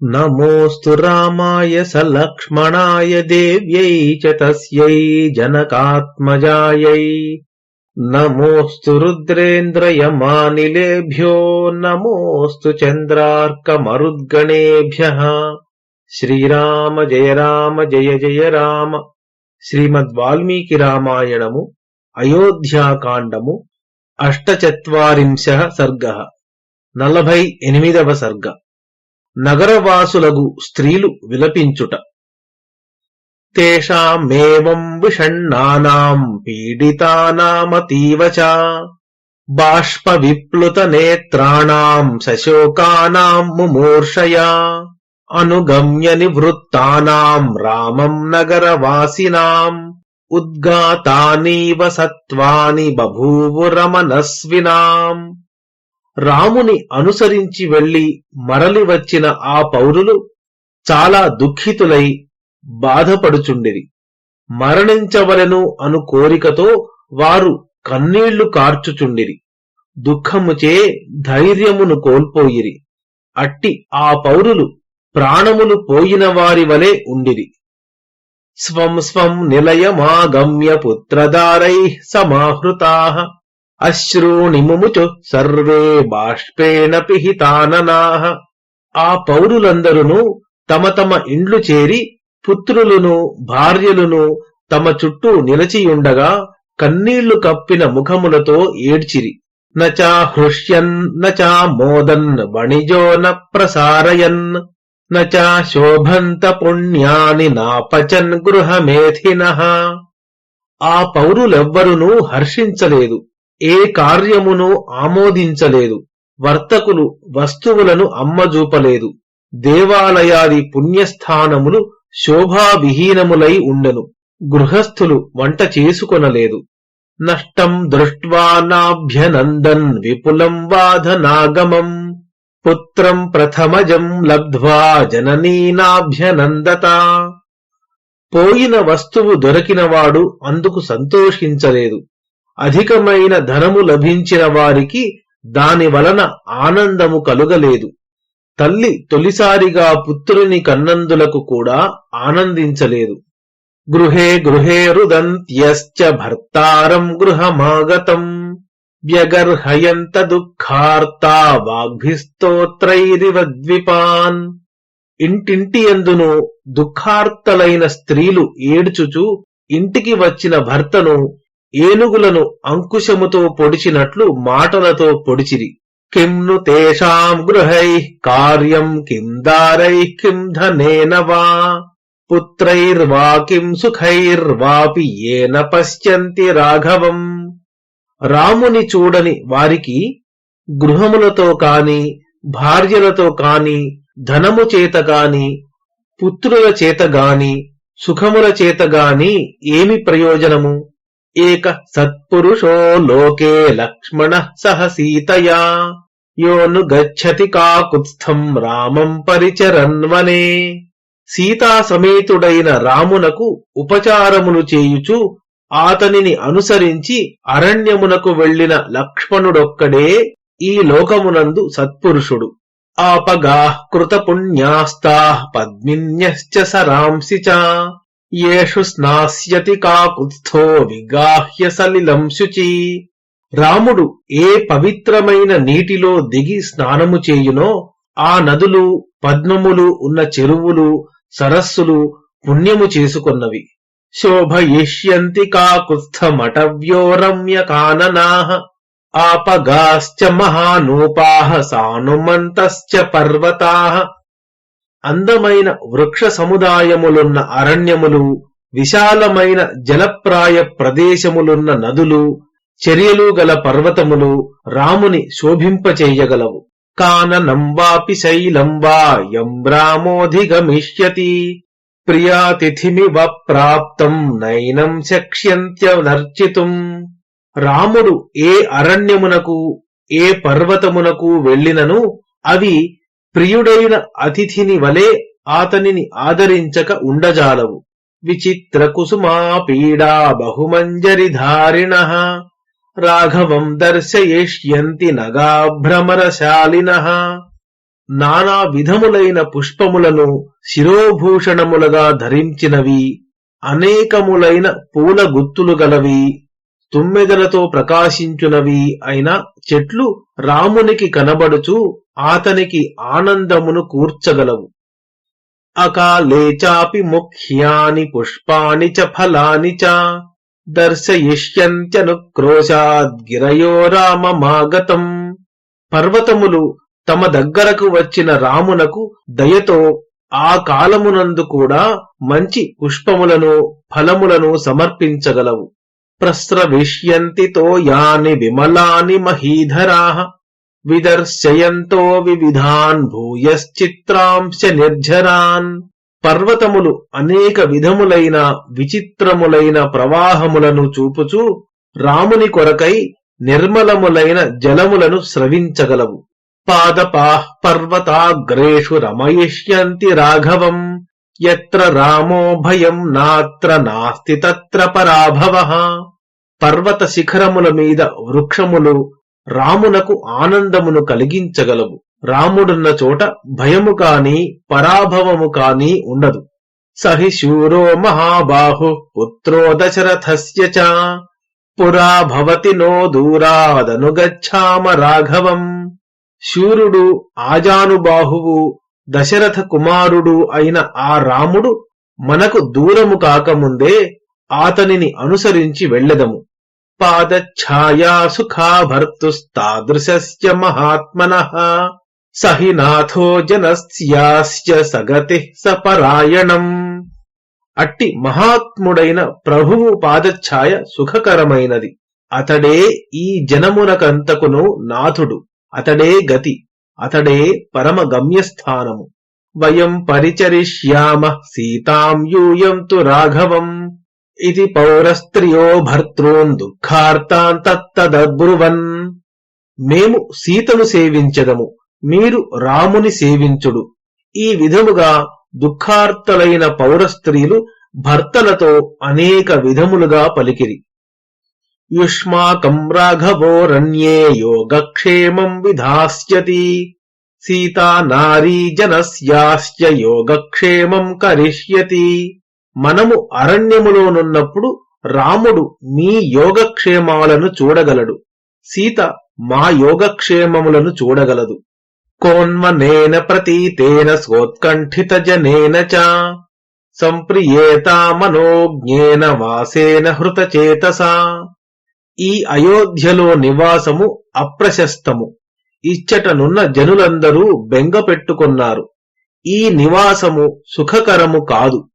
नमोऽस्तु रामाय सलक्ष्मणाय देव्यै च तस्यै जनकात्मजायै नमोऽस्तु रुद्रेन्द्रयमानिलेभ्यो नमोऽस्तु चन्द्रार्कमरुद्गणेभ्यः శ్రీరామ జయ రామ జయ జయ రామ శ్రీమద్ వాల్మీకి రామాయణము అయోధ్యాకాండము అష్టచత్వరింశ సర్గ నలభై ఎనిమిదవ సర్గ నగరవాసులగు స్త్రీలు విలపించుట. తేషామేవం విషణ్ణానాం పీడితానామతీవ చ బాష్ప విప్లుత నేత్రాణాం సశోకానాం ముమూర్షయా. అనుగమ్య నివృత్తానాం రామం నగరవాసినాం. ఉద్గాతానీవ సత్వాని బభూవురమనస్వినాం రాముని అనుసరించి వెళ్ళి మరలి వచ్చిన ఆ పౌరులు చాలా దుఃఖితులై బాధపడుచుండిరి. మరణించవలెను అను కోరికతో వారు కన్నీళ్ళు కార్చుచుండిరి. దుఃఖముచే ధైర్యమును కోల్పోయిరి. అట్టి ఆ పౌరులు ప్రాణములు పోయిన వారి వలె ఉండిరి. స్వం స్వం నిలయమాగమ్య పుత్రదారై సమాహృతా అశ్రూణి ముముచు సర్వే బాష్పేణ పిహితాననాహ ఆ పౌరులందరూ తమ తమ ఇండ్లు చేరి పుత్రులను భార్యలను తమ చుట్టూ నిలచియుండగా కన్నీళ్ళు కప్పిన ముఖములతో ఏడ్చిరి. నచా హృష్యన్ నచా మోదన్ వణిజో న ప్రసారయన్. నచా శోభంత పుణ్యాని నాపచన్ గృహమేథిన ఆ పౌరులెవ్వరునూ హర్షించలేదు. ఏ కార్యమును ఆమోదించలేదు వర్తకులు వస్తువులను అమ్మజూపలేదు దేవాలయాది పుణ్యస్థానములు శోభావిహీనములై ఉండెను గృహస్థులు వంట చేసుకొనలేదు. నష్టం దృష్ట్వా నాభ్యనందన్ విపులం వాధనాగమం పుత్రం ప్రథమజం లబ్ధ్వా జననీనాభ్యనందత పోయిన వస్తువు దొరికినవాడు అందుకు సంతోషించలేదు అధికమైన ధనము లభించిన వారికి దాని వలన ఆనందము కలుగలేదు. తల్లి తొలిసారిగా పుత్రుని కన్నందులకు కూడా ఆనందించలేదు. గృహే గృహే రుదంత్యశ్చ భర్తారం గృహమాగతం వ్యగర్హయంత దుఃఖార్తా వాగ్భిస్తోత్రైరివద్విపాన్ ఇంటింటి ఎందును దుఃఖార్తలైన స్త్రీలు ఏడ్చుచు ఇంటికి వచ్చిన భర్తను ఏనుగులను అంకుశముతో పొడిచినట్లు మాటలతో పొడిచిరి. కింను తేషాం గృహై కార్యం కిం దారై కిం ధనేన వా. పుత్రైర్వా కిం సుఖైర్వాపి ఏన పశ్యంతి రాఘవం. రాముని చూడని వారికి గృహములతో కాని భార్యలతో కాని ధనము చేత గాని పుత్రుల చేత గాని సుఖముల చేత గాని ఏమి ప్రయోజనము? ఏక సత్పురుషో లోకే లక్ష్మణ సహ సీతయా. యోను గచ్చతి కాకుత్స్థం రామం పరిచరన్వనే. సీతా సమేతుడైన రామునకు ఉపచారములు చేయుచు ఆతనిని అనుసరించి అరణ్యమునకు వెళ్ళిన లక్ష్మణుడొక్కడే ఈ లోకమునందు సత్పురుషుడు. ఆపగాః కృతపుణ్యాస్తాః పద్మిన్యశ్చ సరాంసి చ. ఏషు స్నాస్యతి కాకుత్స్థో విగాహ్య సలిలం శుచి రాముడు ఏ పవిత్రమైన నీటిలో దిగి స్నానము చేయునో ఆ నదులు పద్మములు ఉన్న చెరువులు సరస్సులు పుణ్యము చేసుకొన్నవి. శోభయిష్యంతి కాకుత్స్థమటవ్యో రమ్య కాననాః ఆపగాశ్చ మహానూపాహ సానుమంతశ్చ పర్వతాహ అందమైన వృక్ష సముదాయములున్న అరణ్యములు విశాలమైన జలప్రాయ ప్రదేశములున్న నదులు చర్యలు గల పర్వతములు రాముని శోభింపచేయగలవు. కాననం వాపి శైలం ప్రియాతిథిమివ ప్రాప్తం నైనం శక్ష్యంత్యనర్చితుం రాముడు ఏ అరణ్యమునకు ఏ పర్వతమునకు వెళ్ళినను అవి ప్రియుడైన అతిథిని వలె ఆతనిని ఆదరించక ఉండజాలవు. విచిత్ర కుసుమా పీడా బహుమంజరిధారిణ రాఘవం దర్శయిష్యంతి నగాభ్రమరశాలిన నానా విధములైన పుష్పములను శిరోభూషణములుగా ధరించినవి. అనేకములైన పూల గుత్తులు గలవి. తుమ్మెదలతో ప్రకాశించునవి అయిన చెట్లు రామునికి కనబడుచు ఆతనికి ఆనందమును కూర్చగలవు. అకాలే చాపి ముఖ్యాని పుష్పాని చ ఫలాని చ దర్శయిష్యంత్యనుక్రోశాద్గిరయో రామమాగతం. పర్వతములు తమ దగ్గరకు వచ్చిన రామునకు దయతో ఆ కాలమునందు కూడా మంచి పుష్పములను ఫలములను సమర్పించగలవు. ప్రస్రవిష్యంతితో యాని విమలాని మహీధరా. విదర్శయంతో వివిధాన్ భూయశ్చిత్రాంశ నిర్జరాన్. పర్వతములు అనేక విధములైన విచిత్రములైన ప్రవాహములను చూపుచూ రాముని కొరకై నిర్మలములైన జలములను స్రవించగలవు. పాదపాః పర్వతాగ్రేషు రమయిష్యంతి రాఘవం. ఎత్ర రామో భయం నాత్ర నాస్తి తత్ర పరాభవ. పర్వత శిఖరముల మీద వృక్షములు రామునకు ఆనందమును కలిగించగలవు. రాముడున్న చోట భయము కాని పరాభవము కాని ఉండదు. సహి శూరో మహాబాహు పుత్రో దశరథస్య చ. పురా భవతి నో దూరాదనుగచ్చామ రాఘవం. శూరుడు ఆజానుబాహువు దశరథ కుమారుడు అయిన ఆ రాముడు మనకు దూరము కాకముందే ఆతనిని అనుసరించి వెళ్ళెదము. పాదఛాయా సుఖాభర్తుస్తాదృశస్య మహాత్మన సహి నాథో జనస్యాస్య సగతి సపరాయణం అట్టి మహాత్ముడైన ప్రభువు పాదఛాయ సుఖకరమైనది అతడే ఈ జనమునకంతకును నాథుడు అతడే గతి అతడే పరమ గమ్యస్థానము వయం పరిచరిష్యామ సీతాం యూయం తు రాఘవం ఇది పౌరస్త్రియో భర్తॄన్ దుఃఖార్తాన్ తత్తదబ్రువన్. మేము సీతను సేవించదము మీరు రాముని సేవించుడు. ఈ విధముగా దుఃఖార్తలైన పౌరస్త్రీలు భర్తలతో అనేక విధములుగా పలికిరి. యుష్మాకం రాఘవోరణ్యే యోగక్షేమం విధాస్యతి సీతా నారీ జనస్యాస్య యోగక్షేమం కరిష్యతి. మనము అరణ్యములోనున్నప్పుడు రాముడు మీ యోగక్షేమాలను చూడగలడు. సీత మా యోగక్షేమములను చూడగలదు. కోన్వనేన ప్రతీతేన సోత్కంఠిత జనేన చ. సంప్రియేతా మనోజ్ఞేన వాసేన హృతచేతసా. ఈ అయోధ్యలో నివాసము అప్రశస్తము. ఇచ్చటనున్న జనులందరూ బెంగ పెట్టుకున్నారు ఈ నివాసము సుఖకరము కాదు.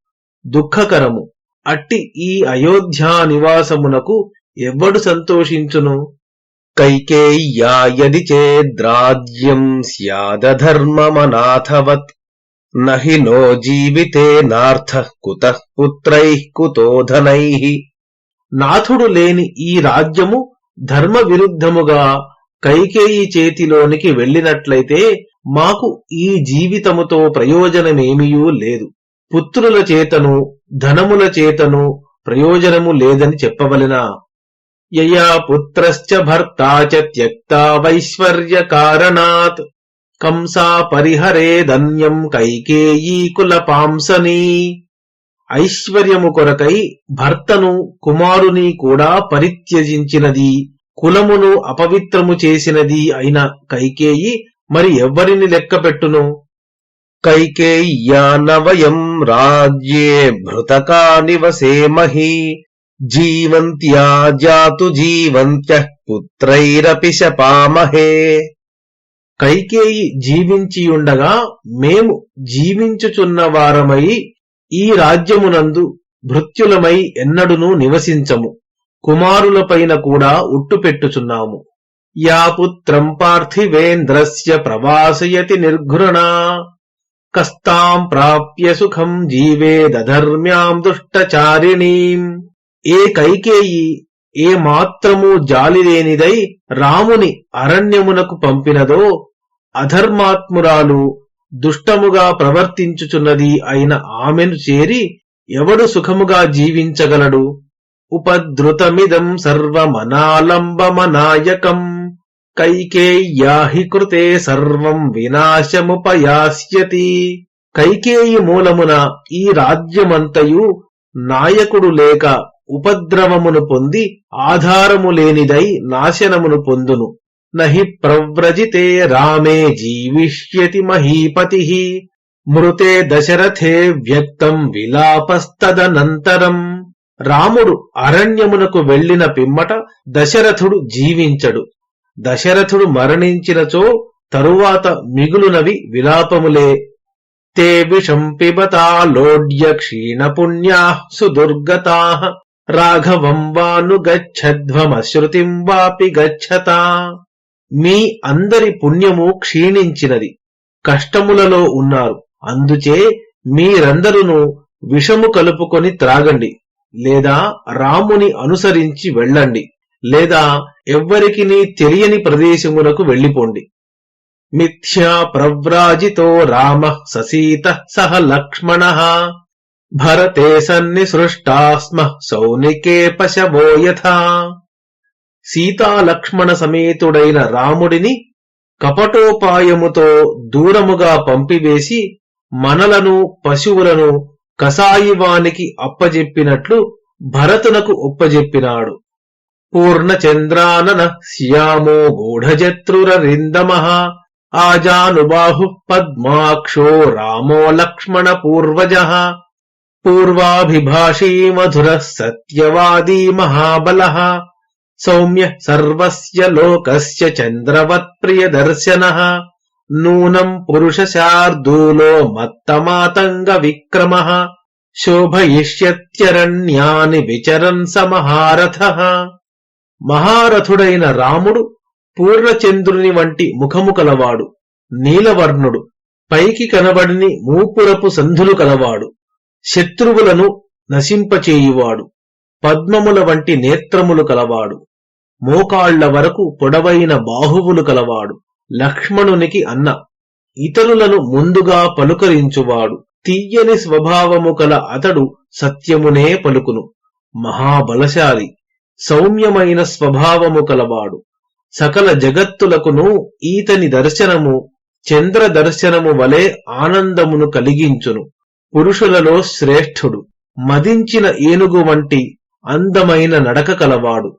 దుఃఖకరము. అట్టి ఈ అయోధ్యా నివాసమునకు ఎవ్వడు సంతోషించును? కైకేయ్యాయది చేద్రాజ్యం స్యాదధర్మమనాథవత్. నహి నో జీవితేనార్థ కుత పుత్రై కుతోధనై. నాథుడు లేని ఈ రాజ్యము ధర్మ విరుద్ధముగా కైకేయి చేతిలోనికి వెళ్ళినట్లయితే మాకు ఈ జీవితముతో ప్రయోజనమేమియూ లేదు. పుత్రుల చేతను ధనముల చేతను ప్రయోజనము లేదని చెప్పవలెనా. యయా పుత్రశ్చ భర్తా చ త్యక్తా వైశ్వర్య కారణాత్ కంసా పరిహరేదన్యం కైకేయీ కులపాంసనీ ఐశ్వర్యము కొరకై భర్తను కుమారుని కూడా పరిత్యజించినది కులమును అపవిత్రము చేసినది అయిన కైకేయి మరి ఎవ్వరిని లెక్కపెట్టును? కైకేయ్యాన వయం రాజ్యే భృతకా నివసేమహి జీవంత్యా జాతు జీవంత్య పుత్రైరపి శపామహే. కైకేయి జీవించియుండగా మేము జీవించుచున్న వారమై ఈ రాజ్యమునందు భృత్యులమై ఎన్నడునూ నివసించము. కుమారులపైన కూడా ఉట్టుపెట్టుచున్నాము యా పుత్రం పార్థివేంద్రస్య ప్రవాసయతి నిర్ఘృణా. కస్తాం ప్రాప్య సుఖం జీవేదధర్మ్యాం దుష్టచారిణీం. ఏ కైకేయి ఏ మాత్రము జాలిలేనిదై రాముని అరణ్యమునకు పంపినదో అధర్మాత్మురాలు దుష్టముగా ప్రవర్తించుచున్నది అయిన ఆమెను చేరి ఎవడు సుఖముగా జీవించగలడు? ఉపద్రుతమిదం సర్వమనాలంబమనాయకం. కైకేయ్యాహి కృతే సర్వం వినాశముపయాస్యతి. కైకేయి మూలమున ఈ రాజ్యమంతయు నాయకుడు లేక ఉపద్రవమును పొంది ఆధారము లేనిదై నాశనమును పొందును. నహి ప్రవ్రజితే రామే జీవిష్యతి మహీపతి. మృతే దశరథే వ్యక్తం విలాపస్తదనంతరం. రాముడు అరణ్యమునకు వెళ్ళిన పిమ్మట దశరథుడు జీవించడు. దశరథుడు మరణించినచో తరువాత మిగులునవి విలాపములే. తే విషం పిబతాలోడ్య క్షీణపుణ్యా సుదుర్గతా. రాఘవం వాను గచ్చధ్వమశ్రుతిం వాపి గచ్చత. మీ అందరి పుణ్యము క్షీణించినది. కష్టములలో ఉన్నారు. అందుచే మీరందరును విషము కలుపుకొని త్రాగండి. లేదా రాముని అనుసరించి వెళ్ళండి. లేదా ఎవ్వరికి తెలియని ప్రదేశమునకు వెళ్ళిపోండి. మిథ్యా ప్రవ్రాజితో రామ ససీత సహ లక్ష్మణ. భరతే సన్నిసృష్టాస్మ సౌనికే పశవో యథా సీతాలక్ష్మణ సమేతుడైన రాముడిని కపటోపాయముతో దూరముగా పంపివేసి మనలను పశువులను కసాయివానికి అప్పజెప్పినట్లు భరతునకు ఒప్పజెప్పినాడు. पूर्णचन्द्राननः श्यामो गूढजत्रुररिन्दमः। आजानुबाहुः पद्माक्षो रामो लक्ष्मणपूर्वजः। पूर्वाभिभाषी मधुरः सत्यवादी महाबलः। सौम्यः सर्वस्य लोकस्य चन्द्रवत्प्रियदर्शनः। नूनम् पुरुषशार्दूलो मत्तमातङ्गविक्रमः। शोभयिष्यत्यरण्यानि विचरन् स महारथः మహారథుడైన రాముడు పూర్ణచంద్రుని వంటి ముఖము కలవాడు నీలవర్ణుడు పైకి కనబడిని మూపురపు సంధులు కలవాడు శత్రువులను నశింపచేయువాడు పద్మముల వంటి నేత్రములు కలవాడు మోకాళ్ళ వరకు పొడవైన బాహువులు కలవాడు లక్ష్మణునికి అన్న ఇతరులను ముందుగా పలుకరించువాడు తీయని స్వభావము కల అతడు సత్యమునే పలుకును మహాబలశాలి. సౌమ్యమైన స్వభావము కలవాడు. సకల జగత్తులకును ఈతని దర్శనము చంద్ర దర్శనము వలె ఆనందమును కలిగించును. పురుషులలో శ్రేష్ఠుడు. మదించిన ఏనుగు వంటి అందమైన నడక కలవాడు.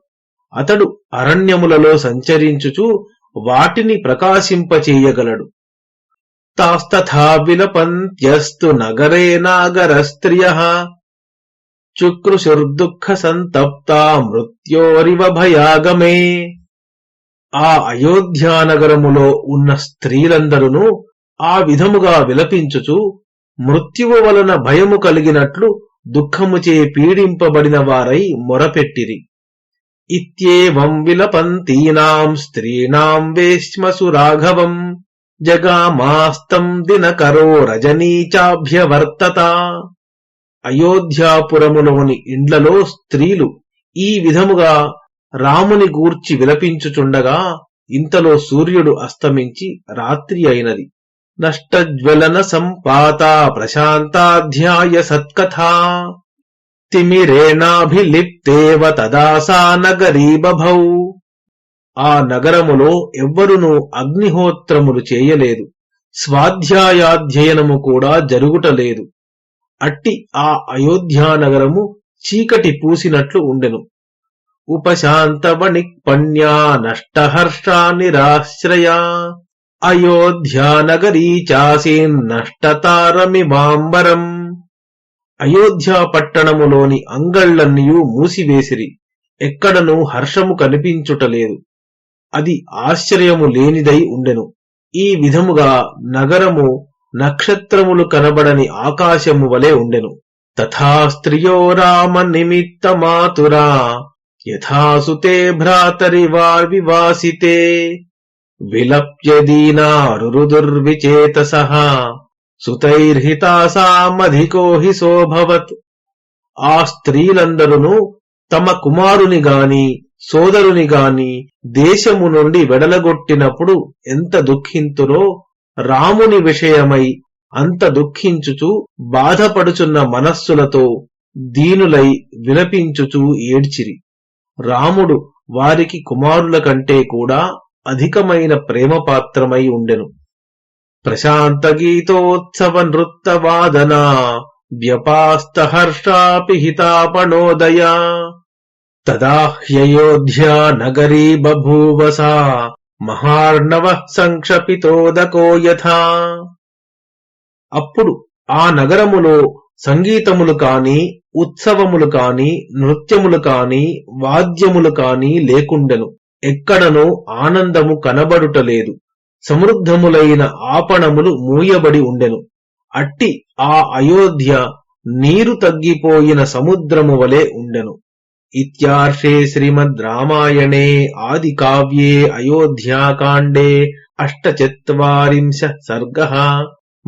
అతడు అరణ్యములలో సంచరించుచు వాటిని ప్రకాశింపచేయగలడు. తాస్తథా విలపంత్యస్తు నగరే నాగరస్త్రియ చుక్రుశుర్దుఃఖ సంతప్తా మృత్యోరివ భయాగమే ఆ అయోధ్యానగరములో ఉన్న స్త్రీలందరూ ఆ విధముగా విలపించుచు మృత్యువు వలన భయము కలిగినట్లు దుఃఖముచే పీడింపబడిన వారై మొరపెట్టిరి. ఇత్యేవం విలపంతీనాం స్త్రీణాం వేశ్మసు రాఘవం జగామాస్తం దినకరో రజనీచాభ్యవర్తత. అయోధ్యాపురములోని ఇండ్లలో స్త్రీలు ఈ విధముగా రాముని గూర్చి విలపించుచుండగా ఇంతలో సూర్యుడు అస్తమించి రాత్రి అయినది. నష్టజ్వలన సంపాత ప్రశాంతాధ్యాయ సత్కథా. తిమిరేణాభిలిప్తేవ తదాసా నగరీ బభౌ ఆ నగరములో ఎవ్వరునూ అగ్నిహోత్రములు చేయలేదు. స్వాధ్యాయాధ్యయనము కూడా జరుగుటలేదు. అట్టి ఆ అయోధ్యానగరము చీకటి పూసినట్లు ఉండెను. ఉపశాంతవణిక్పణ్యా నష్టహర్షా నిరాశ్రయా అయోధ్యానగరీ చాసీన్నష్టతారమివాంబరం అయోధ్యా పట్టణములోని అంగళ్ళన్నీయూ మూసివేసిరి. ఎక్కడనూ హర్షము కనిపించుటలేదు అది ఆశ్చర్యము లేనిదై ఉండెను. ఈ విధముగా నగరము నక్షత్రములు కనబడని ఆకాశము వలె ఉండెను. తథా స్త్రియో రామ నిమిత్త మాతురా యథాసుతే భ్రాతరివార్వివాసితే విలప్యదీనారురుదుర్విచేతస సుతైర్హితాసామధికో హి సోభవత్ ఆ స్త్రీలందరూ తమ కుమారుని గాని సోదరుని గాని దేశము నుండి వెడలగొట్టినప్పుడు ఎంత దుఃఖింతురో రాముని విషయమై అంత దుఃఖించుచు బాధపడుచున్న మనస్సులతో దీనులై విలపించుచూ ఏడ్చిరి. రాముడు వారికి కుమారుల కంటే కూడా అధికమైన ప్రేమపాత్రమై ఉండెను. ప్రశాంత గీతోత్సవ నృత్త వాదన వ్యపాస్త తదాహ్యయోధ్యా నగరీ బభూవసా మహార్ణవ సంక్షపితోదకో యథా. అప్పుడు ఆ నగరములో సంగీతములు కాని ఉత్సవములు కాని నృత్యములు కాని వాద్యములు కాని లేకుండెను. ఎక్కడనూ ఆనందము కనబడుటలేదు సమృద్ధములైన ఆపణములు మూయబడి ఉండెను. అట్టి ఆ అయోధ్య నీరు తగ్గిపోయిన సముద్రము వలె ఉండెను. इत्यार्षे श्रीमद्रामायणे आदिकाव्ये अयोध्याकाण्डे अष्टचत्वारिंशः सर्गः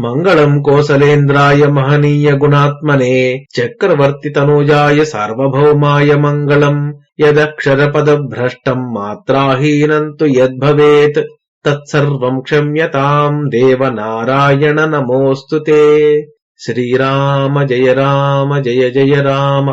मङ्गलम् कोसलेन्द्राय महनीयगुणात्मने चक्रवर्तितनुजाय सार्वभौमाय मङ्गलम् यदक्षरपदभ्रष्टम् मात्राहीनम् तु यद्भवेत् तत्सर्वम् क्षम्यताम् देवनारायण नमोऽस्तु ते श्रीराम जय राम जय जय राम